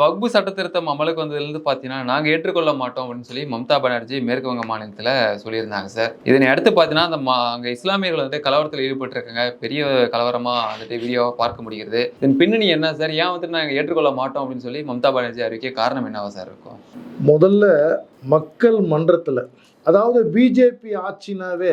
வக்பு சட்ட திருத்தம் அமலுக்கு வந்ததுலேருந்து பார்த்தீங்கன்னா நாங்கள் ஏற்றுக்கொள்ள மாட்டோம் அப்படின்னு சொல்லி மம்தா பானர்ஜி மேற்கு வங்க மாநிலத்தில் சொல்லியிருந்தாங்க சார். இதனை அடுத்து பார்த்தீங்கன்னா அந்த மா அங்கே இஸ்லாமியர்கள் வந்துட்டு கலவரத்தில் ஈடுபட்டிருக்காங்க. பெரிய கலவரமாக வந்துட்டு வீடியோவாக பார்க்க முடிகிறது. இதன் பின்னணி என்ன சார்? ஏன் வந்துட்டு நாங்கள் ஏற்றுக்கொள்ள மாட்டோம் அப்படின்னு சொல்லி மம்தா பானர்ஜி அறிவிக்க காரணம் என்னவா சார் இருக்கும்? முதல்ல மக்கள் மன்றத்தில் அதாவது பிஜேபி ஆட்சினாவே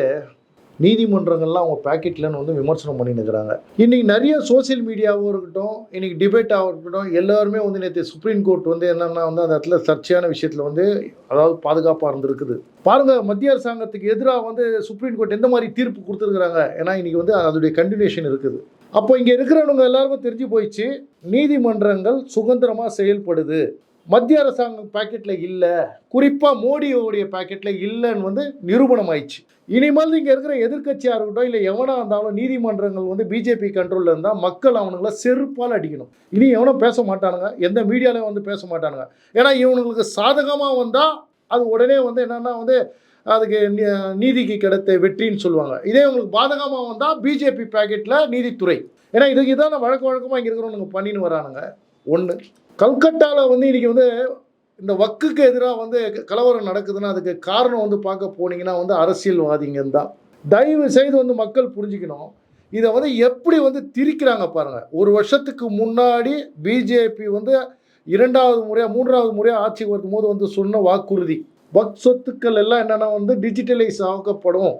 நீதிமன்றங்கள்லாம் அவங்க பேக்கெட்லன்னு வந்து விமர்சனம் பண்ணிட்டு இருக்கிறாங்க இன்றைக்கி நிறைய சோஷியல் மீடியாவும் இருக்கட்டும் இன்றைக்கி டிபேட்டாகவும் இருக்கட்டும் எல்லாருமே வந்து நேற்று சுப்ரீம் கோர்ட் வந்து என்னென்னா வந்து அந்த இடத்துல சர்ச்சையான விஷயத்தில் வந்து அதாவது பாதுகாப்பாக இருந்திருக்குது. பாருங்கள் மத்திய அரசாங்கத்துக்கு எதிராக வந்து சுப்ரீம் கோர்ட் எந்த மாதிரி தீர்ப்பு கொடுத்துருக்குறாங்க? ஏன்னா இன்றைக்கி வந்து அதோடைய கண்டினியூஷன் இருக்குது. அப்போ இங்கே இருக்கிறவங்க எல்லாருக்கும் தெரிஞ்சு போயிடுச்சு நீதிமன்றங்கள் சுதந்திரமாக செயல்படுது. மத்திய அரசாங்கம் பாக்கெட்டில் இல்லை. குறிப்பாக மோடியோடைய பாக்கெட்டில் இல்லைன்னு வந்து நிரூபணம் ஆயிடுச்சு இனிமேல் இங்கே இருக்கிற எதிர்க்கட்சியாக இருக்கட்டும் இல்லை எவனாக இருந்தாலும் நீதிமன்றங்கள் வந்து பிஜேபி கண்ட்ரோலில் இருந்தால் மக்கள் அவனுங்களை செருப்பால் அடிக்கணும். இனி எவனும் பேச மாட்டானுங்க. எந்த மீடியாலையும் வந்து பேச மாட்டானுங்க. ஏன்னா இவனுங்களுக்கு சாதகமாக வந்தால் அது உடனே வந்து என்னென்னா வந்து அதுக்கு நீ- நீதிக்கு கிடைத்த வெற்றின்னு சொல்லுவாங்க. இதே உங்களுக்கு பாதகமாக வந்தால் பிஜேபி பாக்கெட்டில் நீதித்துறை. ஏன்னா இதுக்கு இதான் வழக்க வழக்கமாக இங்கே இருக்கிறவனுங்க பண்ணின்னு வரானுங்க. ஒன்று கல்கட்டாவில் வந்து இன்றைக்கி வந்து இந்த வக்குக்கு எதிராக வந்து க- கலவரம் நடக்குதுன்னா அதுக்கு காரணம் வந்து பார்க்க போனீங்கன்னா வந்து அரசியல்வாதிங்க தான் தயவு செய்து வந்து மக்கள் புரிஞ்சுக்கணும். இதை வந்து எப்படி வந்து திரிக்கிறாங்க பாருங்கள் ஒரு வருஷத்துக்கு முன்னாடி பிஜேபி வந்து இரண்டாவது முறையாக மூன்றாவது முறையாக ஆட்சிக்கு வரும்போது வந்து சொன்ன வாக்குறுதி. வக் சொத்துக்கள் எல்லாம் என்னென்னா வந்து டிஜிட்டலைஸ் ஆக்கப்படும்.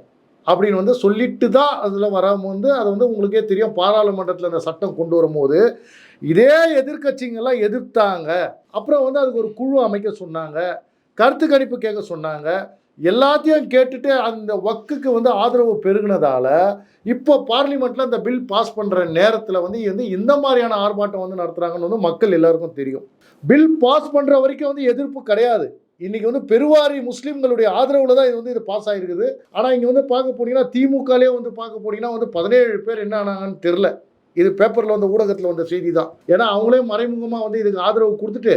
அப்படின்னு வந்து சொல்லிட்டு தான் அதில் வராமல் வந்து அது வந்து உங்களுக்கே தெரியும். பாராளுமன்றத்தில் அந்த சட்டம் கொண்டு வரும்போது இதே எதிர்கட்சிங்கெல்லாம் எதிர்த்தாங்க. அப்புறம் வந்து அதுக்கு ஒரு குழு அமைக்க சொன்னாங்க. கருத்து கணிப்பு கேட்க சொன்னாங்க. எல்லாத்தையும் கேட்டுட்டு அந்த ஒக்குக்கு வந்து ஆதரவு பெருகினதால இப்போ பார்லிமெண்ட்டில் அந்த பில் பாஸ் பண்ணுற நேரத்தில் வந்து வந்து இந்த மாதிரியான ஆர்ப்பாட்டம் வந்து நடத்துகிறாங்கன்னு வந்து மக்கள் எல்லாருக்கும் தெரியும். பில் பாஸ் பண்ணுற வரைக்கும் வந்து எதிர்ப்பு கிடையாது. இன்றைக்கி வந்து பெருவாரி முஸ்லீம்களுடைய ஆதரவில் தான் இது வந்து இது பாஸ் ஆகிருக்குது ஆனால் இங்கே வந்து பார்க்க போனீங்கன்னா திமுகலே வந்து பார்க்க போனீங்கன்னா வந்து பதினேழு பேர் என்ன ஆனாங்கன்னு தெரில இது பேப்பரில் வந்த ஊடகத்தில் வந்த செய்தி தான் ஏன்னா அவங்களே மறைமுகமாக வந்து இதுக்கு ஆதரவு கொடுத்துட்டு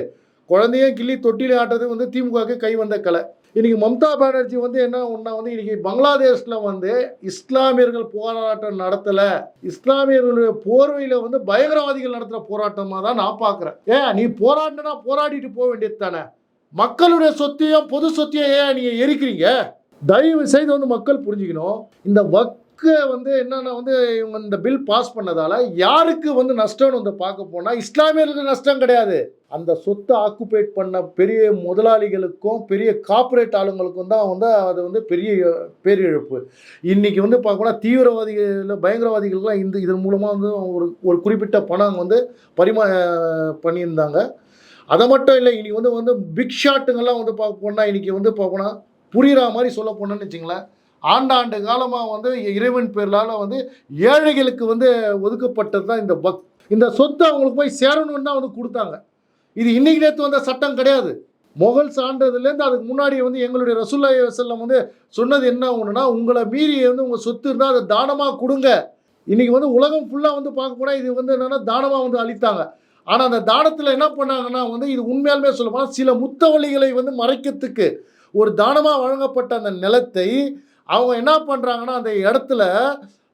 குழந்தையே கிள்ளி தொட்டியில் ஆட்டுறது வந்து திமுகவுக்கு கை வந்த கலை. இன்றைக்கி மம்தா பானர்ஜி வந்து என்ன ஒன்றா வந்து இன்றைக்கி பங்களாதேஷில் வந்து இஸ்லாமியர்கள் போராட்டம் நடத்தலை. இஸ்லாமியர்களுடைய போர்வையில் வந்து பயங்கரவாதிகள் நடத்துகிற போராட்டமாக தான் நான் பார்க்குறேன். ஏன் நீ போராடினா போராடிட்டு போக வேண்டியது தானே? மக்களுடைய சொத்தையும் பொது சொத்தையும் ஏன் நீங்கள் எரிக்கிறீங்க? தயவு செய்து வந்து மக்கள் புரிஞ்சுக்கணும். இந்த வக்கை வந்து என்னென்னா வந்து இவங்க இந்த பில் பாஸ் பண்ணதால யாருக்கு வந்து நஷ்டம்னு வந்து பார்க்க போனால் இஸ்லாமியர்களுக்கு நஷ்டம் கிடையாது. அந்த சொத்தை ஆக்குபேட் பண்ண பெரிய முதலாளிகளுக்கும் பெரிய கார்ப்பரேட் ஆளுங்களுக்கும் தான் வந்து அது வந்து பெரிய பேரிழப்பு. இன்றைக்கி வந்து பார்க்கணும் தீவிரவாதிகள் பயங்கரவாதிகளுக்குலாம் இந்த இதன் மூலமாக வந்து ஒரு ஒரு குறிப்பிட்ட பணம் வந்து பரிமா பண்ணியிருந்தாங்க. அதை மட்டும் இல்லை இன்றைக்கி வந்து வந்து பிக் ஷாட்டுங்கெல்லாம் வந்து பார்க்க போனால் இன்றைக்கி வந்து பார்க்கணும் புரிகிற மாதிரி சொல்ல போனோம்னு வச்சுங்களேன் ஆண்டாண்டு காலமாக வந்து இறைவன் பேர்களால் வந்து ஏழைகளுக்கு வந்து ஒதுக்கப்பட்டது தான் இந்த பக் இந்த சொத்து அவங்களுக்கு போய் சேரணும்னு தான் வந்து கொடுத்தாங்க. இது இன்னைக்கு நேற்று வந்த சட்டம் கிடையாது. முகல் சான்றதுலேருந்து அதுக்கு முன்னாடி வந்து எங்களுடைய ரசுல்லா செல்லம் வந்து சொன்னது என்ன ஒன்றுனா உங்களை மீறி வந்து உங்கள் சொத்து இருந்தால் அதை தானமாக கொடுங்க. இன்றைக்கி வந்து உலகம் ஃபுல்லாக வந்து பார்க்க போனால் இது வந்து என்னென்னா தானமாக வந்து அளித்தாங்க ஆனால் அந்த தானத்தில் என்ன பண்ணாங்கன்னா வந்து இது உண்மையாலுமே சொல்லப்போனால் சில முத்தவழிகளை வந்து மறைக்கிறதுக்கு ஒரு தானமாக வழங்கப்பட்ட அந்த நிலத்தை அவங்க என்ன பண்ணுறாங்கன்னா அந்த இடத்துல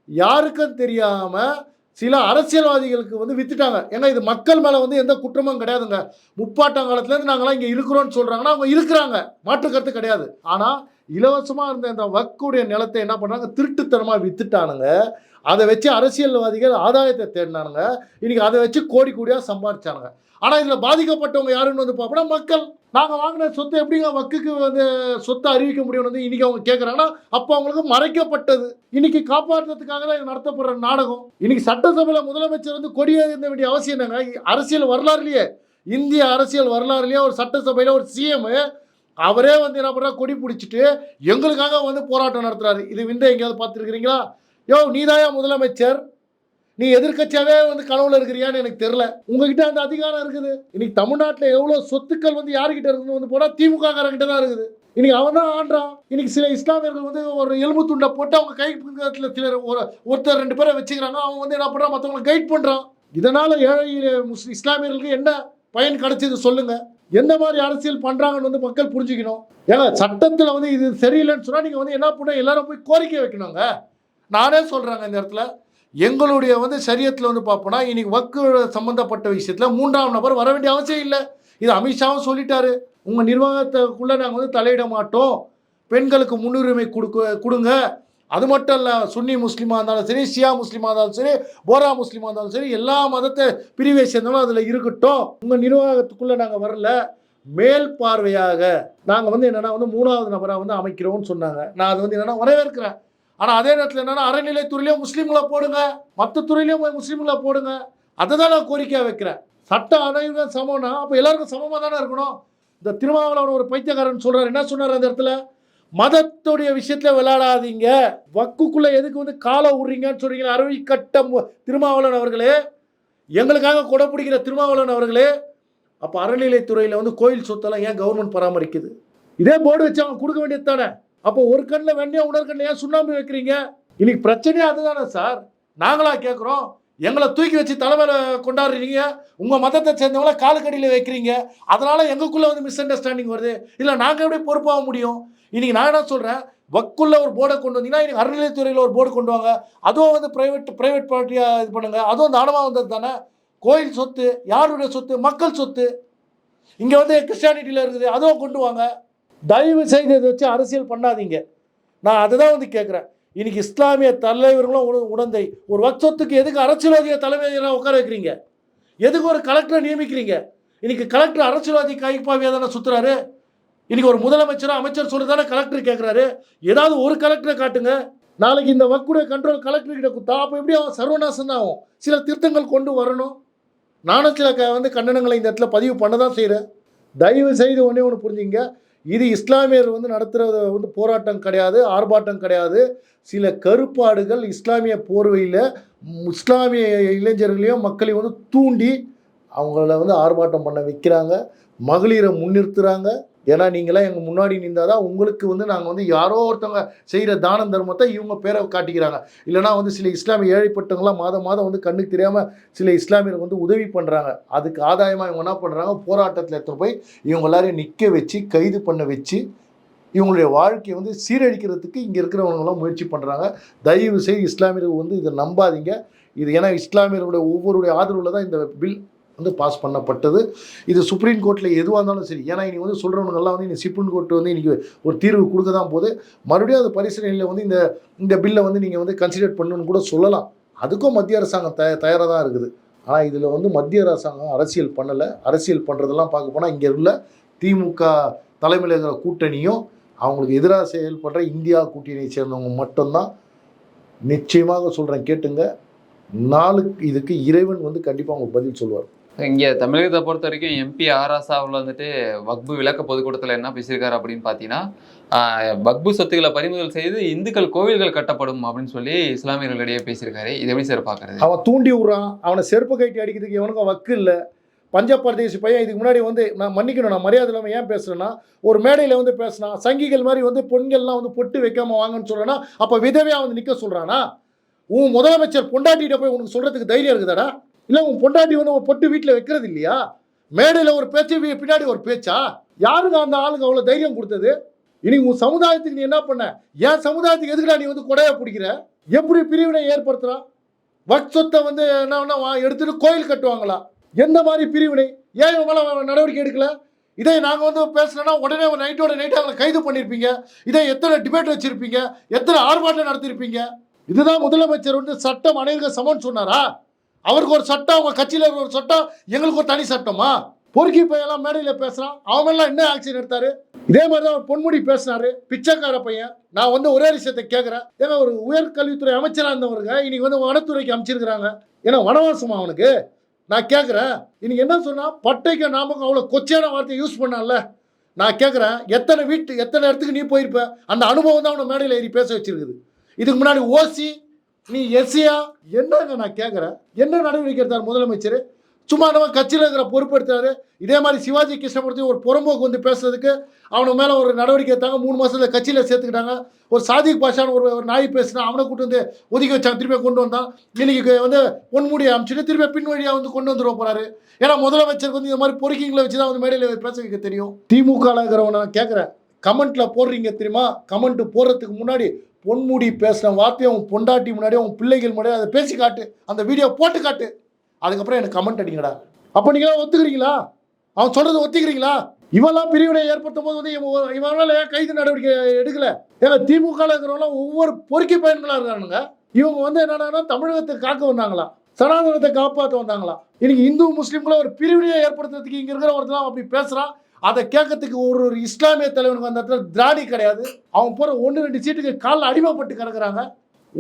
யாருக்கும் தெரியாமல் சில அரசியல்வாதிகளுக்கு வந்து வித்துட்டாங்க. ஏன்னா இது மக்கள் மேலே வந்து எந்த குற்றமும் கிடையாதுங்க. முப்பாட்டங்காலத்துலேருந்து நாங்களாம் இங்கே இருக்கிறோன்னு சொல்கிறாங்கன்னா அவங்க இருக்கிறாங்க. மாற்றுக்கருத்து கிடையாது. ஆனால் இலவசமாக இருந்த இந்த வக்குடைய நிலத்தை என்ன பண்ணுறாங்க திருட்டுத்தனமாக வித்துட்டானுங்க. அதை வச்சு அரசியல்வாதிகள் ஆதாயத்தை தேடினானுங்க. இன்னைக்கு அதை வச்சு கோடி கோடியாக சம்பாதிச்சானுங்க ஆனால் இதில் பாதிக்கப்பட்டவங்க யாருன்னு வந்து பார்ப்போம்னா மக்கள். நாங்கள் வாங்கின சொத்தை எப்படிங்க வக்குக்கு வந்து சொத்தை அறிவிக்க முடியும்னு வந்து இன்றைக்கி அவங்க கேட்குறாங்கன்னா அப்போ அவங்களுக்கு மறைக்கப்பட்டது. இன்றைக்கி காப்பாற்றுறதுக்காக தான் நடத்தப்படுற நாடகம். இன்னைக்கு சட்டசபையில் முதலமைச்சர் வந்து கொடியேற்ற வேண்டிய அவசியம் என்னங்க? அரசியல் வரலாறுலையே. இந்திய அரசியல் வரலாறுலேயே ஒரு சட்டசபையில் ஒரு சிஎம் அவரே வந்து என்ன பண்ணுறா கொடி பிடிச்சிட்டு எங்களுக்காக வந்து போராட்டம் நடத்துகிறாரு இது விந்த எங்கேயாவது பார்த்துருக்கிறீங்களா? யோ நீதாயா முதலமைச்சர்? நீ எதிர்கட்சியாவே வந்து கனவுல இருக்கிறியான்னு எனக்கு தெரில உங்ககிட்ட அந்த அதிகாரம் இருக்குது. இன்னைக்கு தமிழ்நாட்டில் எவ்வளோ சொத்துக்கள் வந்து யாருக்கிட்ட இருக்குன்னு வந்து போனால் திமுக காரங்கிட்ட தான் இருக்குது. இன்னைக்கு அவன் தான் ஆடுறான் இன்னைக்கு சில இஸ்லாமியர்கள் வந்து ஒரு எலும்பு துண்டை போட்டு அவங்க கை பக்கத்தில் சிலர் ஒரு ஒருத்தர் ரெண்டு பேரை வச்சுக்கிறாங்க. அவன் வந்து என்ன பண்ணுறான் மற்றவங்களை கைட் பண்ணுறான் இதனால் ஏழை முஸ்லிம் இஸ்லாமியர்களுக்கு என்ன பயன் கிடைச்சது சொல்லுங்க. எந்த மாதிரி அரசியல் பண்ணுறாங்கன்னு வந்து மக்கள் புரிஞ்சுக்கணும். ஏன்னா சட்டத்தில் வந்து இது சரியில்லைன்னு சொன்னால் நீங்கள் வந்து என்ன பண்ண எல்லாரும் போய் கோரிக்கை வைக்கணுங்க. நானே சொல்கிறேங்க இந்த இடத்துல. எங்களுடைய வந்து சரியத்தில் வந்து பார்ப்போம்னா இன்னைக்கு வக்கு சம்மந்தப்பட்ட விஷயத்தில் மூன்றாம் நபர் வர வேண்டிய அவசியம் இல்லை. இது அமித்ஷாவும் சொல்லிட்டாரு. உங்கள் நிர்வாகத்துக்குள்ளே நாங்கள் வந்து தலையிட மாட்டோம். பெண்களுக்கு முன்னுரிமை கொடுக்க கொடுங்க. அது மட்டும் இல்லை சுன்னி முஸ்லீமாக இருந்தாலும் சரி ஷியா முஸ்லீமாக இருந்தாலும் சரி போரா முஸ்லீமாக இருந்தாலும் சரி எல்லா மதத்தை பிரிவை சேர்ந்தாலும் அதில் இருக்கட்டும். உங்கள் நிர்வாகத்துக்குள்ளே நாங்கள் வரல. மேல் பார்வையாக நாங்கள் வந்து என்னென்னா வந்து மூணாவது நபராக வந்து அமைக்கிறோம்னு சொன்னாங்க. நான் அது வந்து என்னென்னா வரவேற்கிறேன். ஆனால் அதே நேரத்தில் என்னென்னா அறநிலைத்துறையிலையும் முஸ்லீம்களை போடுங்க. மற்ற துறையிலையும் போய் முஸ்லீம்களை போடுங்க. அதை தான் நான் கோரிக்கையாக வைக்கிறேன். சட்ட அனைவரும் சமம்னா அப்போ எல்லாருக்கும் சமமாக தானே இருக்கணும்? இந்த திருமாவளவன் ஒரு பைத்தியக்காரன் சொல்கிறார் என்ன சொன்னார் அந்த இடத்துல? மதத்துடைய விஷயத்தில் விளையாடாதீங்க. வக்குக்குள்ளே எதுக்கு வந்து காலை விட்றீங்கன்னு சொல்கிறீங்களா அருவி கட்டம் திருமாவளவன் அவர்களே? எங்களுக்காக கொடை பிடிக்கிற திருமாவளவன் அவர்களே? அப்போ அறநிலைத்துறையில் வந்து கோயில் சொத்தெல்லாம் ஏன் கவர்மெண்ட் பராமரிக்குது? இதே போர்டு வச்சு அவங்க கொடுக்க வேண்டியது தானே? அப்போ ஒரு கண்ணில் வெண்ணையா உணர் ஏன் சுண்ணாம்பு வைக்கிறீங்க? இன்னைக்கு பிரச்சனையே அதுதானே சார். நாங்களா கேட்குறோம் எங்களை தூக்கி வச்சு தலைமையில கொண்டாடுறீங்க. உங்கள் மதத்தை சேர்ந்தவங்கள காலுக்கடியில் வைக்கிறீங்க. அதனால் எங்களுக்குள்ளே வந்து மிஸ் அண்டர்ஸ்டாண்டிங் வருது. இல்லை நாங்கள் எப்படி பொறுப்பாக முடியும்? இன்றைக்கி நான் என்ன சொல்கிறேன் வக்குள்ள ஒரு போர்டை கொண்டு வந்தீங்கன்னா இன்றைக்கி அறநிலையத்துறையில் ஒரு போர்டு கொண்டு வாங்க. அதுவும் வந்து ப்ரைவேட் ப்ரைவேட் பார்ட்டியாக இது பண்ணுங்கள் அதுவும் தானமாக வந்தது தானே? கோயில் சொத்து யாருடைய சொத்து? மக்கள் சொத்து. இங்கே வந்து கிறிஸ்டியானிட்டியில் இருக்குது. அதுவும் கொண்டு வாங்க. தயவு செய்து இதை வச்சு அரசியல் பண்ணாதீங்க. நான் அதை தான் வந்து கேட்குறேன் இன்னைக்கு இஸ்லாமிய தலைவர்களும் உண- உடந்தை ஒரு வக்சத்துக்கு எதுக்கு அரசியல்வாதிய தலைமையாக உட்கார வைக்கிறீங்க? எதுக்கு ஒரு கலெக்டரை நியமிக்கிறீங்க? இன்னைக்கு கலெக்டர் அரசியல்வாதி கைப்பாவியாக தானே சுற்றுறாரு இன்னைக்கு ஒரு முதலமைச்சரும் அமைச்சர் சொல்லி தானே கலெக்டர் கேட்குறாரு ஏதாவது ஒரு கலெக்டரை காட்டுங்க. நாளைக்கு இந்த வக்குடைய கண்ட்ரோல் கலெக்டர் கிட்ட கொடுத்தா அப்போ எப்படி அவன் சர்வநாசம் தான் ஆகும்? சில திருத்தங்கள் கொண்டு வரணும். நானும் சில க வந்து கண்டனங்களை இந்த இடத்துல பதிவு பண்ண தான் செய்கிறேன் தயவு செய்து ஒன்றே ஒன்று புரிஞ்சுங்க இது இஸ்லாமியர் வந்து நடத்துகிறது வந்து போராட்டம் கிடையாது ஆர்ப்பாட்டம் கிடையாது. சில கருப்பாடுகள் இஸ்லாமிய போர்வையில் இஸ்லாமிய இளைஞர்களையும் மக்களையும் வந்து தூண்டி அவங்கள வந்து ஆர்ப்பாட்டம் பண்ண வைக்கிறாங்க. மகளிரை முன்னிறுத்துகிறாங்க ஏன்னா நீங்களாம் எங்கள் முன்னாடி நின்றால் தான் உங்களுக்கு வந்து நாங்கள் வந்து யாரோ ஒருத்தவங்க செய்கிற தான தர்மத்தை இவங்க பேரை காட்டிக்கிறாங்க. இல்லைனா வந்து சில இஸ்லாமிய ஏழைப்பட்டவங்களாம் மாதம் மாதம் வந்து கண்ணுக்கு தெரியாமல் சில இஸ்லாமியர் வந்து உதவி பண்ணுறாங்க அதுக்கு ஆதாயமாக இவங்க என்ன பண்ணுறாங்க போராட்டத்தில் எடுத்துகிட்டு போய் இவங்க எல்லாரையும் நிற்க வச்சு கைது பண்ண வச்சு இவங்களுடைய வாழ்க்கையை வந்து சீரழிக்கிறதுக்கு இங்கே இருக்கிறவங்களாம் முயற்சி பண்ணுறாங்க தயவு செய்து இஸ்லாமியர்கள் வந்து இதை நம்பாதீங்க. இது ஏன்னா இஸ்லாமியர்களுடைய ஒவ்வொருடைய ஆதரவில் தான் இந்த பில் வந்து பாஸ் பண்ணப்பட்டது. இது சுப்ரீம் கோர்ட்டில் எதுவாக இருந்தாலும் சரி ஏன்னா இனி வந்து சொல்கிறவங்கெல்லாம் வந்து இன்னைக்கு சுப்ரீம் கோர்ட் வந்து இன்றைக்கி ஒரு தீர்வு கொடுக்க தான் போகுது. மறுபடியும் அது பரிசீலனையில் வந்து இந்த இந்த பில்லை வந்து நீங்கள் வந்து கன்சிடர் பண்ணணும்னு கூட சொல்லலாம். அதுக்கும் மத்திய அரசாங்கம் தய தயாராக தான் இருக்குது. ஆனால் இதில் வந்து மத்திய அரசாங்கம் அரசியல் பண்ணலை. அரசியல் பண்ணுறதெல்லாம் பார்க்க போனால் இங்கே உள்ள திமுக தலைமையில் இருக்கிற கூட்டணியும் அவங்களுக்கு எதிராக செயல்படுற இந்தியா கூட்டணியை சேர்ந்தவங்க மட்டும்தான். நிச்சயமாக சொல்கிறேன் கேட்டுங்க. நாளுக்கு இதுக்கு இறைவன் வந்து கண்டிப்பாக அவங்களுக்கு பதில் சொல்லுவார் இங்கே தமிழகத்தை பொறுத்த வரைக்கும் எம்பி ஆராசா அவர்கள் வந்துட்டு வக்பு விளக்க பொதுக்கூட்டத்தில் என்ன பேசியிருக்காரு அப்படின்னு பார்த்தீங்கன்னா பக்பு வக்பு சொத்துக்களை பறிமுதல் செய்து இந்துக்கள் கோவில்கள் கட்டப்படும் அப்படின்னு சொல்லி இஸ்லாமியர்களிடையே பேசியிருக்காரு. இது எப்படி சார் பார்க்கறது? அவன் தூண்டி விட்றான் அவனை செருப்பு கட்டி அடிக்கிறதுக்கு எவனுக்கும் வக்கு இல்லை. பஞ்சாப் பிரதேசி பையன் இதுக்கு முன்னாடி வந்து நான் மன்னிக்கணும் நான் மரியாதை இல்லாமல் ஏன் பேசுகிறேன்னா ஒரு மேடையில் வந்து பேசினா சங்கிகள் மாதிரி வந்து பெண்கள்லாம் வந்து பொட்டு வைக்காமல் வாங்கன்னு சொல்கிறேன்னா அப்போ விதவையாக வந்து நிற்க சொல்கிறானா உன் முதலமைச்சர் பொண்டாட்டிகிட்ட போய் உனக்கு சொல்கிறதுக்கு தைரியம் இருக்குதாடா? இல்லை உன் பொண்டாட்டி வந்து ஒரு பொட்டு வீட்டில் வைக்கிறது இல்லையா? மேடையில் ஒரு பேச்சு பின்னாடி ஒரு பேச்சா? யாருங்க அந்த ஆளுங்க அவ்வளோ தைரியம் கொடுத்தது? இனி உன் சமுதாயத்துக்கு நீ என்ன பண்ண? என் சமுதாயத்துக்கு எதுக்குடா நீ வந்து கொடையை பிடிக்கிற? எப்படி பிரிவினை ஏற்படுத்துகிறான் வட் சொத்தை வந்து என்ன பண்ணா, வா- எடுத்துட்டு கோயில் கட்டுவாங்களா? எந்த மாதிரி பிரிவினை? ஏன் இவங்க மேலே நடவடிக்கை எடுக்கல? இதை நாங்கள் வந்து பேசுனோன்னா உடனே ஒரு நைட்டோட நைட்டு அவங்களை கைது பண்ணியிருப்பீங்க இதை எத்தனை டிபேட் வச்சுருப்பீங்க? எத்தனை ஆர்ப்பாட்டம் நடத்தியிருப்பீங்க இதுதான் முதலமைச்சர் வந்து சட்டம் அனைவருக்கும் சமன் சொன்னாரா? அவருக்கு ஒரு சட்டம் அவங்க கட்சியில் இருக்கிற ஒரு சட்டம் எங்களுக்கு ஒரு தனி சட்டமா? பொறுக்கி பையெல்லாம் மேடையில் பேசுகிறான் அவங்கெல்லாம் எல்லாம் என்ன ஆக்ஷன் எடுத்தாரு? இதே மாதிரி தான் பொன்முடி பேசினாரு. பிச்சைக்கார பையன். நான் வந்து ஒரே விஷயத்தை கேட்குறேன் ஏன்னா ஒரு உயர்கல்வித்துறை அமைச்சராக இருந்தவருங்க இன்னைக்கு வந்து வனத்துறைக்கு அமைச்சிருக்கிறாங்க. ஏன்னா வனவாசமா அவனுக்கு? நான் கேட்குறேன் இன்னைக்கு என்ன சொன்னால் பட்டைக்கு நாமக்கும் அவ்வளோ கொச்சையான வார்த்தையை யூஸ் பண்ணான்ல. நான் கேட்குறேன் எத்தனை வீட்டு எத்தனை இடத்துக்கு நீ போயிருப்ப? அந்த அனுபவம் தான் அவனை மேடையில் ஏறி பேச வச்சிருக்குது. இதுக்கு முன்னாடி ஓசி நீ எஸ்சியா என்னங்க நான் கேட்குறேன் என்ன நடவடிக்கை எடுத்தார் முதலமைச்சர்? சும்மா நம்ம கட்சியில் இருக்கிற பொறுப்பெடுத்தாரு இதே மாதிரி சிவாஜி கிருஷ்ணமூர்த்தி ஒரு புறம்போக்கு வந்து பேசுறதுக்கு அவனை மேலே ஒரு நடவடிக்கை எடுத்தாங்க. மூணு மாதத்தில் கட்சியில் சேர்த்துக்கிட்டாங்க. ஒரு சாதிக் பாஷான்னு ஒரு ஒரு நாய் பேசினா அவனை கூட்டு வந்து ஒதுக்கி வச்சாங்க. திருப்பி கொண்டு வந்தான். இன்னைக்கு வந்து பொன்முடி அமைச்சுட்டு திருப்பி பின் வழியாக வந்து கொண்டு வந்துட போறாரு. ஏன்னா முதலமைச்சருக்கு வந்து இந்த மாதிரி பொறுக்கிங்களை வச்சு தான் வந்து மேடையில் பேச வைக்க தெரியும். திமுக இருக்கிறவனை நான் கேட்குறேன் கமெண்ட்டில் போடுறீங்க தெரியுமா? கமெண்ட் போடுறதுக்கு முன்னாடி பொன்முடி பேசின வார்த்தையை உன் பொண்டாட்டி முன்னாடி உன் பிள்ளைகள் முன்னாடி அதை பேசி காட்டு. அந்த வீடியோ போட்டு காட்டு. அதுக்கப்புறம் எனக்கு கமெண்ட் அடிங்கடா. அப்போ நீங்களாம் ஒத்துக்கிறீங்களா? அவன் சொல்கிறத ஒத்துக்கிறீங்களா? இவெல்லாம் பிரிவினை ஏற்படுத்தும் போது வந்து இவன் ஏன் கைது நடவடிக்கை எடுக்கலை? ஏன்னா திமுக இருக்கிறவங்களாம் ஒவ்வொரு பொறுக்கி பயன்களாக இருக்கானுங்க. இவங்க வந்து என்னன்னா தமிழகத்தை காக்க வந்தாங்களா? சனாதனத்தை காப்பாற்ற வந்தாங்களா? இன்னைக்கு இந்து முஸ்லீம்களை ஒரு பிரிவினையை ஏற்படுத்துறதுக்கு இங்கே இருக்கிற ஒருத்தர் அப்படி பேசுகிறான் அதை கேட்கறதுக்கு ஒரு ஒரு இஸ்லாமிய தலைவனுக்கு அந்த இடத்துல திராணி கிடையாது. அவன் போகிற ஒன்று ரெண்டு சீட்டுக்கு காலில் அடிமைப்பட்டு கிடக்குறாங்க.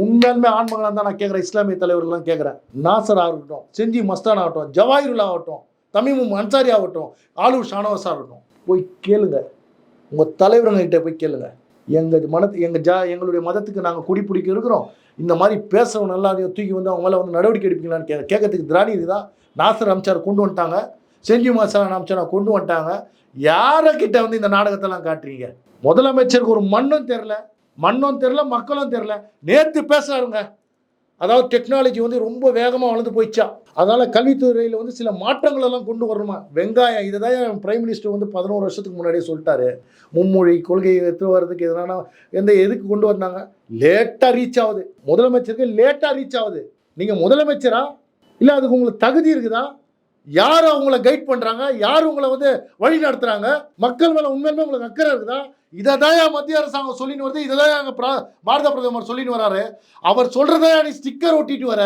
உண்மையாலுமே ஆண்மகளாக தான் நான் கேட்குறேன். இஸ்லாமிய தலைவர்கள்லாம் கேட்குறேன். நாசர் ஆகட்டும் செஞ்சி மஸ்தான் ஆகட்டும் ஜவாஹிருல்லா ஆகட்டும் தமிமும் அன்சாரி ஆகட்டும் ஆலூர் ஷானவாஸ் ஆகட்டும். போய் கேளுங்க. உங்கள் தலைவருங்ககிட்ட போய் கேளுங்க. எங்கள் மனத்து எங்கள் ஜா எங்களுடைய மதத்துக்கு நாங்கள் குடி பிடிக்க இருக்கிறோம். இந்த மாதிரி பேசுகிறவங்க நல்லா தூக்கி வந்து அவங்க மேலே வந்து நடவடிக்கை எடுப்பீங்களான்னு கே கேட்கறதுக்கு திராணி இதுதான். நாசர் அமிச்சார் கொண்டு வந்துட்டாங்க. செஞ்சி மசாலா அமிச்சார் கொண்டு வந்துட்டாங்க. யாரக்கிட்ட வந்து இந்த நாடகத்தெல்லாம் காட்டுறீங்க? முதலமைச்சருக்கு ஒரு மண்ணும் தெரில மண்ணும் தெரில மக்களும் தெரில நேற்று பேசுறாருங்க. அதாவது டெக்னாலஜி வந்து ரொம்ப வேகமாக வளர்ந்து போயிடுச்சா. அதனால் கல்வித்துறையில் வந்து சில மாற்றங்கள் எல்லாம் கொண்டு வரணுமா? வெங்காயம் இதை தான் பிரைம் மினிஸ்டர் வந்து பதினோரு வருஷத்துக்கு முன்னாடியே சொல்லிட்டாரு. மும்மொழி கொள்கையை எடுத்து வர்றதுக்கு எதனா எந்த எதுக்கு கொண்டு வந்தாங்க? லேட்டாக ரீச் ஆகுது. முதலமைச்சருக்கு லேட்டாக ரீச் ஆகுது. நீங்கள் முதலமைச்சரா? இல்லை அதுக்கு உங்களுக்கு தகுதி இருக்குதா? யார் அவங்கள கைட் பண்ணுறாங்க யார் உங்களை வந்து வழி நடத்துகிறாங்க மக்கள் மேலே உண்மையுமே உங்களுக்கு அக்கறை இருக்குதா? இதை தான் மத்திய அரசாங்கம் சொல்லின்னு வருது. இதை தான் எங்கள் பிரா பாரத பிரதமர் சொல்லின்னு வராரு. அவர் சொல்கிறத நீ ஸ்டிக்கர் ஒட்டிட்டு வர.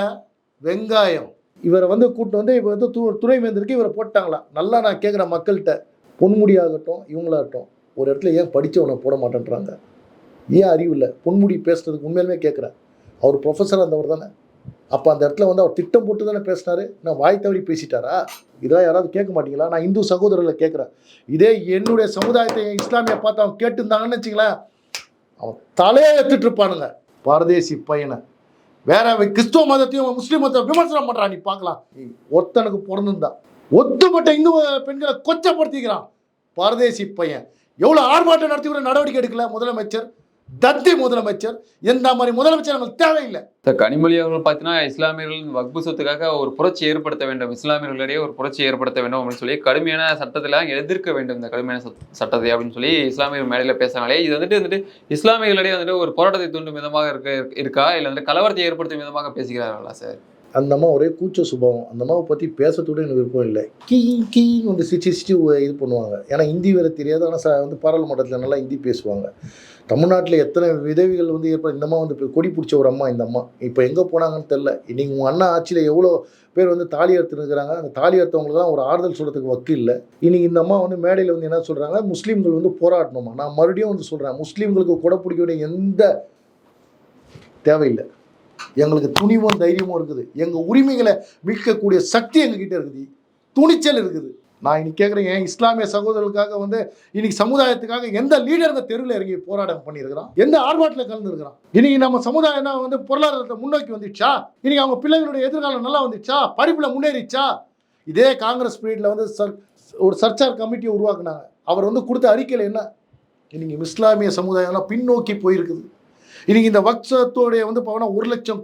வெங்காயம். இவரை வந்து கூட்டு வந்து இப்போ வந்து து துணை வேந்தருக்கு இவரை போட்டாங்களா? நல்லா நான் கேட்குறேன் மக்கள்கிட்ட பொன்முடியாகட்டும் இவங்களாகட்டும் ஒரு இடத்துல ஏன் படித்தவனை போட மாட்டேன்றாங்க? ஏன் அறிவு இல்லை? பொன்முடி பேசுறதுக்கு உண்மையிலுமே கேட்குறேன் அவர் ப்ரொஃபஸர் அந்தவர் தானே? அப்போ அந்த இடத்துல வந்து அவர் திட்டம் போட்டு தானே பேசினாரு? நான் வாய் தவறி பேசிட்டாரா? இதெல்லாம் யாராவது கேட்க மாட்டீங்களா? நான் இந்து சகோதரர்களை கேட்குறேன். இதே என்னுடைய சமுதாயத்தை இஸ்லாமியை பார்த்து அவன் கேட்டுருந்தாங்கன்னு வச்சுங்களேன் அவன் தலையை எடுத்துட்டு இருப்பானுங்க. பாரதேசி பையனை. வேற அவன் கிறிஸ்துவ மதத்தையும் முஸ்லீம் மதத்தை விமர்சனம் பண்ணுறான் நீ பார்க்கலாம். ஒருத்தனுக்கு பிறந்திருந்தா. ஒத்துமட்ட இந்து பெண்களை கொச்சப்படுத்திக்கிறான். பாரதேசி பையன். எவ்வளோ ஆர்ப்பாட்டம் நடத்தி கூட நடவடிக்கை எடுக்கல முதலமைச்சர். தத்தி முதலமைச்சர். எந்த மாதிரி முதலமைச்சர் எங்களுக்கு தேவையில்லை. கனிமொழி அவர்கள் பார்த்தீங்கன்னா இஸ்லாமியர்களின் வக்பு சொத்துக்காக ஒரு புரட்சி ஏற்படுத்த வேண்டும் இஸ்லாமியர்களிடையே ஒரு புரட்சி ஏற்படுத்த வேண்டும் அப்படின்னு சொல்லி கடுமையான சட்டத்தில் எதிர்க்க வேண்டும் இந்த கடுமையான சட்ட- சட்டத்தை அப்படின்னு சொல்லி இஸ்லாமியர் மேடையில் பேசுனாலே இது வந்துட்டு வந்துட்டு இஸ்லாமியர்களிடையே வந்துட்டு ஒரு போராட்டத்தை தூண்டும் விதமாக இருக்க இருக்கா? இல்லை வந்து கலவரத்தை ஏற்படுத்தும் விதமாக பேசுகிறார்களா சார்? அந்த அம்மா ஒரே கூச்ச சுபாவம். அந்த அம்மாவை பற்றி பேசத்தோட எனக்கு விருப்பம் இல்லை. கீ கீன்னு வந்து சிரிச்சு சிரிச்சு இது பண்ணுவாங்க. ஏன்னா ஹிந்தி வேறு தெரியாது ஆனால் வந்து பாராளுமன்றத்தில் நல்லா ஹிந்தி பேசுவாங்க. தமிழ்நாட்டில் எத்தனை விதவிகள் வந்து ஏற்பட இந்த அம்மா வந்து இப்போ கொடி பிடிச்ச ஒரு அம்மா இந்த அம்மா. இப்போ எங்கே போனாங்கன்னு தெரில நீங்கள் உங்கள் அண்ணா ஆட்சியில் எவ்வளோ பேர் வந்து தாலி அறுத்துருக்குறாங்க அந்த தாலி அறுத்தவங்களுக்குலாம் ஒரு ஆறுதல் சொல்கிறதுக்கு வக்கு இல்லை. இன்னைக்கு இந்த அம்மா வந்து மேடையில் வந்து என்ன சொல்கிறாங்க முஸ்லீம்கள் வந்து போராடணுமா? நான் மறுபடியும் வந்து சொல்கிறேன் முஸ்லீம்களுக்கு கொடை பிடிக்க வேண்டிய எந்த தேவையில்லை. எங்களுக்கு துணிவும் தைரியமும் இருக்குது. எங்கள் உரிமைகளை மீட்கக்கூடிய சக்தி எங்ககிட்ட இருக்குது. துணிச்சல் இருக்குது. நான் இன்னைக்கு கேட்குறேன் என் இஸ்லாமிய சகோதரர்களுக்காக வந்து இன்னைக்கு சமுதாயத்துக்காக எந்த லீடர் இந்த தெருவில் இறங்கி போராட்டம் பண்ணியிருக்கிறான்? எந்த ஆர்ப்பாட்டில் கலந்துருக்கிறான்? இன்னைக்கு நம்ம சமுதாயம் வந்து பொருளாதாரத்தை முன்னோக்கி வந்துச்சா இன்னைக்கு அவங்க பிள்ளைகளுடைய எதிர்காலம் நல்லா வந்துச்சா படிப்பில் முன்னேறிச்சா இதே காங்கிரஸ் பீரியடில் வந்து சர் ஒரு சர்ச்சார் கமிட்டியை உருவாக்குனாங்க. அவர் வந்து கொடுத்த அறிக்கையில் என்ன? இன்னைக்கு இஸ்லாமிய சமுதாயம்லாம் பின்னோக்கி போயிருக்குது. இன்னைக்கு இந்த வக்சத்தோடைய வந்து பார்த்தோன்னா ஒரு லட்சம்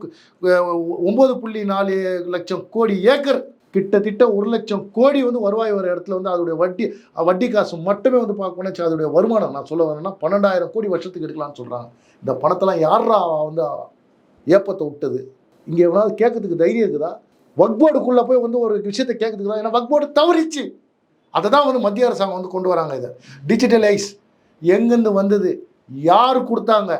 ஒம்பது புள்ளி நாலு லட்சம் கோடி ஏக்கர் கிட்டத்தட்ட ஒரு லட்சம் கோடி வந்து வருவாய் வர இடத்துல வந்து அதோடைய வட்டி வட்டி காசு மட்டுமே வந்து பார்க்கணும் அதோடைய வருமானம். நான் சொல்ல வரேன்னா பன்னெண்டாயிரம் கோடி வருஷத்துக்கு எடுக்கலாம்னு சொல்கிறாங்க இந்த பணத்தெல்லாம் யாரா வந்து ஏப்பத்தை விட்டது? இங்கே எவ்வளோ கேட்கறதுக்கு தைரியம் இருக்குதா? வக்போர்டுக்குள்ளே போய் வந்து ஒரு விஷயத்தை கேட்கறதுக்கு தான் ஏன்னா வக்போர்டு தவறிச்சு. அதை தான் வந்து மத்திய அரசாங்கம் வந்து கொண்டு வராங்க இதை. டிஜிட்டலைஸ் எங்கேருந்து வந்தது? யார் கொடுத்தாங்க?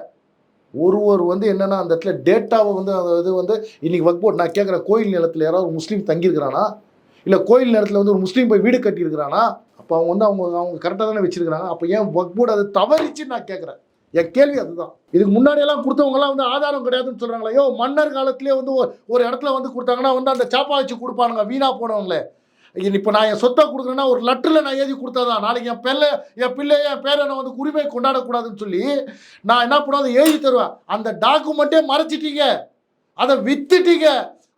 ஒருவர் வந்து என்னன்னா அந்த இடத்துல டேட்டாவை வந்து அந்த இது வந்து இன்னைக்கு வக் போர்ட் நான் கேட்குறேன் கோயில் நிலத்தில் யாராவது ஒரு முஸ்லீம் தங்கியிருக்கிறானா? இல்லை கோயில் நிலத்தில் வந்து ஒரு முஸ்லீம் போய் வீடு கட்டியிருக்கிறானா? அப்போ அவங்க வந்து அவங்க அவங்க கரெக்டாக தானே வச்சிருக்கிறாங்க. அப்போ ஏன் வக் போர்டு அதை தவறிச்சு நான் கேட்குறேன். என் கேள்வி அதுதான். இதுக்கு முன்னாடியெல்லாம் கொடுத்தவங்கலாம் வந்து ஆதாரம் கிடையாதுன்னு சொல்கிறாங்களே யோ மன்னர் காலத்திலே வந்து ஒரு- ஒரு இடத்துல வந்து கொடுத்தாங்கன்னா வந்து அந்த சாப்பா வச்சு கொடுப்பானுங்க. வீணாக போனவங்களே. இப்போ நான் என் சொத்தை கொடுக்குறேன்னா ஒரு லெட்டரில் நான் எழுதி கொடுத்தாதான். நாளைக்கு என் பிள்ளை என் பிள்ளை என் பேரை நான் வந்து உரிமை கொண்டாடக்கூடாதுன்னு சொல்லி நான் என்ன பண்ணுவேன்? அதை எழுதி தருவேன். அந்த டாக்குமெண்ட்டே மறைச்சிட்டீங்க. அதை வித்துட்டீங்க.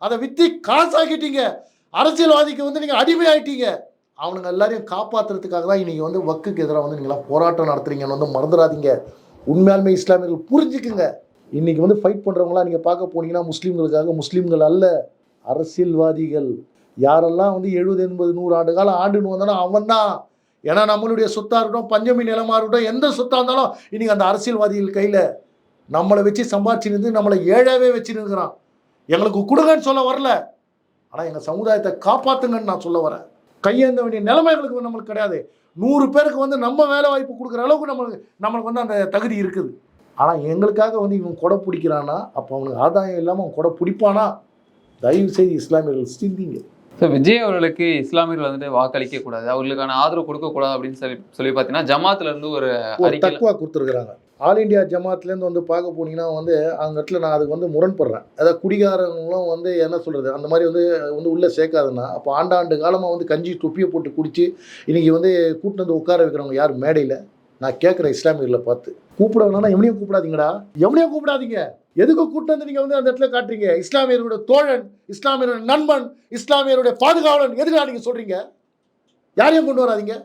அதை விற்று காசாக்கிட்டீங்க. அரசியல்வாதிக்கு வந்து நீங்கள் அடிமையாயிட்டீங்க. அவனுங்க எல்லாரையும் காப்பாற்றுறதுக்காக தான் இன்றைக்கி வந்து வக்குக்கு எதிராக வந்து நீங்களாம் போராட்டம் நடத்துறீங்கன்னு வந்து மறந்துடாதீங்க. உண்மையாலுமே இஸ்லாமியர்கள் புரிஞ்சுக்குங்க. இன்றைக்கி வந்து ஃபைட் பண்ணுறவங்களாம் நீங்கள் பார்க்க போனீங்கன்னா முஸ்லீம்களுக்காக முஸ்லீம்கள் அல்ல அரசியல்வாதிகள். யாரெல்லாம் வந்து எழுபது எண்பது நூறு ஆண்டு காலம் ஆண்டுன்னு வந்தாலும் அவன் தான் ஏன்னா நம்மளுடைய சொத்தாக இருக்கட்டும் பஞ்சமி நிலமாக இருக்கட்டும் எந்த சொத்தாக இருந்தாலும் இன்றைக்கி அந்த அரசியல்வாதிகள் கையில் நம்மளை வச்சு சம்பாதிச்சுருந்து நம்மளை ஏழாவே வச்சுருக்கிறான். எங்களுக்கு கொடுங்கன்னு சொல்ல வரல. ஆனால் எங்கள் சமுதாயத்தை காப்பாற்றுங்கன்னு நான் சொல்ல வரேன். கையேந்த வேண்டிய நிலைமைகளுக்கு நம்மளுக்கு கிடையாது. நூறு பேருக்கு வந்து நம்ம வேலை வாய்ப்பு கொடுக்குற அளவுக்கு நம்மளுக்கு நம்மளுக்கு வந்து அந்த தகுதி இருக்குது. ஆனால் எங்களுக்காக வந்து இவன் கொடை பிடிக்கிறானா அப்போ அவனுக்கு ஆதாயம் இல்லாமல் அவன் கொடை பிடிப்பானா? தயவு செய்து இஸ்லாமியர்கள் சிந்திங்க. ஸோ விஜய் அவர்களுக்கு இஸ்லாமியர்கள் வந்துட்டு வாக்களிக்க கூடாது அவர்களுக்கான ஆதரவு கொடுக்க கூடாது அப்படின்னு சொல்லி சொல்லி பார்த்தீங்கன்னா ஜமாத்துல இருந்து ஒரு தக்குவா கொடுத்துருக்குறாங்க. ஆல் இந்தியா ஜமாத்லேருந்து வந்து பார்க்க போனீங்கன்னா வந்து அந்த இடத்துல நான் அதுக்கு வந்து முரண்படுறேன். அதாவது குடிகாரங்களும் வந்து என்ன சொல்கிறது அந்த மாதிரி வந்து வந்து உள்ளே சேர்க்காதுன்னா அப்போ ஆண்டாண்டு காலமாக வந்து கஞ்சி தொப்பியை போட்டு குடிச்சு இன்றைக்கி வந்து கூட்டிட்டு வந்து உட்கார வைக்கிறவங்க யார் மேடையில் நான் கேட்குறேன் இஸ்லாமியர்களை பார்த்து. கூப்பிட வேணா எவனையும் கூப்பிடாதீங்கடா. எவனையும் கூப்பிடாதீங்க. எதுக்கு கூப்பிட்டு வந்து நீங்கள் வந்து அந்த இடத்துல காட்டுறீங்க? இஸ்லாமியருடைய தோழன் இஸ்லாமியருடைய நண்பன் இஸ்லாமியருடைய பாதுகாவலன் எதுக்காக நீங்கள் சொல்கிறீங்க யாரையும் கொண்டு வராதீங்க.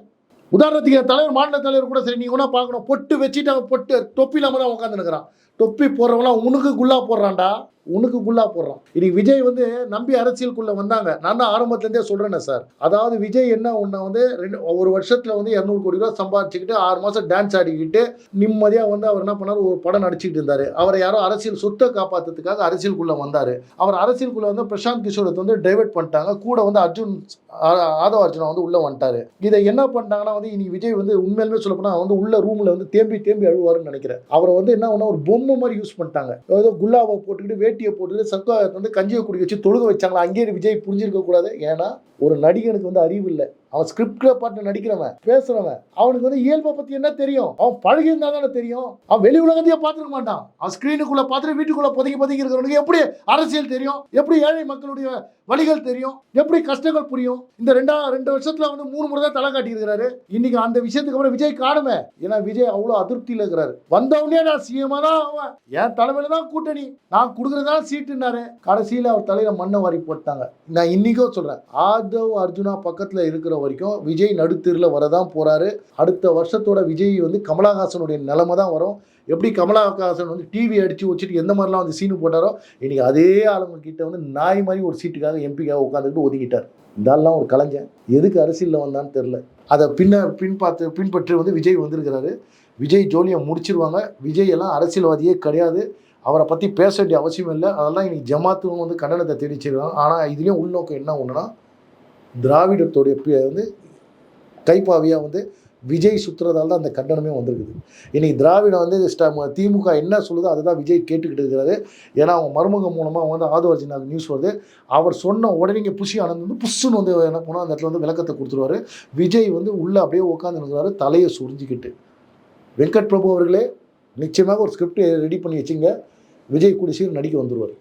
உதாரணத்துக்கு என் தலைவர் மாநில தலைவர் கூட சரி நீங்கள் ஒன்றா பார்க்கணும்? பொட்டு வச்சுட்டு அவன் பொட்டு தொப்பி இல்லாமல் தான் உட்காந்துருக்கிறான் தொப்பி போடுறவங்களாம் உனக்கு குல்லா போடுறான்டா. உனக்கு குல்லா போடுறான். இன்னைக்கு விஜய் வந்து நம்பி அரசியலுக்குள்ள வந்தாங்க. நான் தான் ஆரம்பத்துலேருந்தே சொல்கிறேனே சார். அதாவது விஜய் என்ன ஒன்று வந்து ரெண்டு ஒரு வருஷத்தில் வந்து இரநூறு கோடி ரூபா சம்பாதிச்சுக்கிட்டு ஆறு மாதம் டான்ஸ் ஆடிக்கிட்டு நிம்மதியாக வந்து அவர் என்ன பண்ணார்? ஒரு படம் நடிச்சுட்டு இருந்தார். அவரை யாரோ அரசியல் சொத்தை காப்பாற்றுறதுக்காக அரசியலுக்குள்ளே வந்தார். அவர் அரசியலுக்குள்ளே வந்து பிரசாந்த் கிஷோரத்தை வந்து டைவெர்ட் பண்ணிட்டாங்க. கூட வந்து அர்ஜுன் ஆ- ஆதவ அர்ஜுனா வந்து உள்ளே வந்துட்டாரு. இதை என்ன பண்ணிட்டாங்கன்னா வந்து இன்னைக்கு விஜய் வந்து உண்மையிலுமே சொல்லப்போனால் வந்து உள்ள ரூமில் வந்து தேம்பி தேம்பி அழுவாருன்னு நினைக்கிறேன். அவரை வந்து என்ன பண்ணா ஒரு பொம்மை மாதிரி யூஸ் பண்ணிட்டாங்க. ஏதோ குல்லாவை போட்டுக்கிட்டு வேட்டியை போட்டுக்கிட்டு சர்க்கா வந்து கஞ்சியை குடிக்க வச்சு தொழுக வச்சாங்களா? அங்கேயே விஜய் புரிஞ்சிருக்க கூடாது ஏன்னா ஒரு நடிகனுக்கு வந்து அறிவு இல்லை. அவன் ஸ்கிரிப்ட்ல பாட்டு நடிக்கிறவன் பேசுறவன் அவனுக்கு வந்து இயல்பை பத்தி என்ன தெரியும்? அவன் பழகி இருந்தா தானே தெரியும்? அவன் வெளி உலகத்தையே பார்த்துருக்க மாட்டான். அவன் ஸ்கிரீனுக்குள்ள பார்த்துட்டு வீட்டுக்குள்ள பதுக்கி பதுக்கி இருக்கிறவனுக்கு எப்படி அரசியல் தெரியும்? எப்படி ஏழை மக்களுடைய வழிகள் தெரியும்? எப்படி கஷ்டங்கள் புரியும்? இந்த ரெண்டா ரெண்டு வருஷத்துல வந்து மூணு முறை தான் தலை காட்டியிருக்கிறாரு இன்னைக்கு அந்த விஷயத்துக்கு அப்புறம் விஜய் காணுமே. ஏன்னா விஜய் அவ்வளோ அதிருப்தியில் இருக்கிறாரு. வந்தவனே நான் சிஎம்மா தான் அவன் என் தலைமையில தான் கூட்டணி. நான் கொடுக்குறதான் சீட்டுனாரு கடைசியில் அவர் தலையில மண்ணை வாரி போட்டாங்க. நான் இன்னைக்கும் சொல்றேன். ஆதவ் அர்ஜுனா பக்கத்துல இருக்கிற வரைக்கும் விஜய் நடுத்தீரில் வரதான் போறாரு. அடுத்த வருஷத்தோட விஜய் வந்து கமலஹாசனுடைய நிலைமை தான் வரும். எப்படி கமலஹாசன் வந்து டிவி அடிச்சு வச்சுட்டு எந்த மாதிரிலாம் வந்து சீனு போட்டாரோ இன்னைக்கு அதே ஆளுங்கிட்ட வந்து நாய் மாதிரி ஒரு சீட்டுக்காக எம்பிக்காக உட்காந்துக்கிட்டு ஒதுக்கிட்டார். இந்த ஆள்லாம் ஒரு கலைஞன். எதுக்கு அரசியலில் வந்தான்னு தெரில அதை பின்ன பின்பற்று பின்பற்றி வந்து விஜய் வந்திருக்கிறாரு. விஜய் ஜோலியை முடிச்சிருவாங்க. விஜய் எல்லாம் அரசியல்வாதியே கிடையாது. அவரை பற்றி பேச வேண்டிய அவசியம் இல்லை. அதெல்லாம் இன்னைக்கு ஜமாத்தும் வந்து கண்டனத்தை தெரிவிச்சிருக்காங்க. ஆனால் இதுலேயும் உள்நோக்கம் என்ன ஒன்றுனா திராவிடத்துடைய வந்து கைப்பாவியாக வந்து விஜய் சுற்றுறதால தான் அந்த கண்டனமே வந்திருக்குது. இன்றைக்கி திராவிடம் வந்து திமுக என்ன சொல்லுதோ அதை தான் விஜய் கேட்டுக்கிட்டு இருக்கிறாரு. ஏன்னா அவங்க மருமகம் மூலமாக வந்து ஆதவர்ஜினாக்கு நியூஸ் வருது. அவர் சொன்ன உடனே இங்கே புஷி ஆனந்த் வந்து புஷ்ஷுன்னு வந்து என்ன போனால் அந்த இடத்துல வந்து விளக்கத்தை கொடுத்துருவாரு. விஜய் வந்து உள்ளே அப்படியே உட்காந்து இருக்கிறாரு தலையை சுரிஞ்சிக்கிட்டு. வெங்கட் பிரபு அவர்களே நிச்சயமாக ஒரு ஸ்கிரிப்ட் ரெடி பண்ணி வச்சுங்க. விஜய் கூடிய சீர் நடிக்க வந்துடுவார்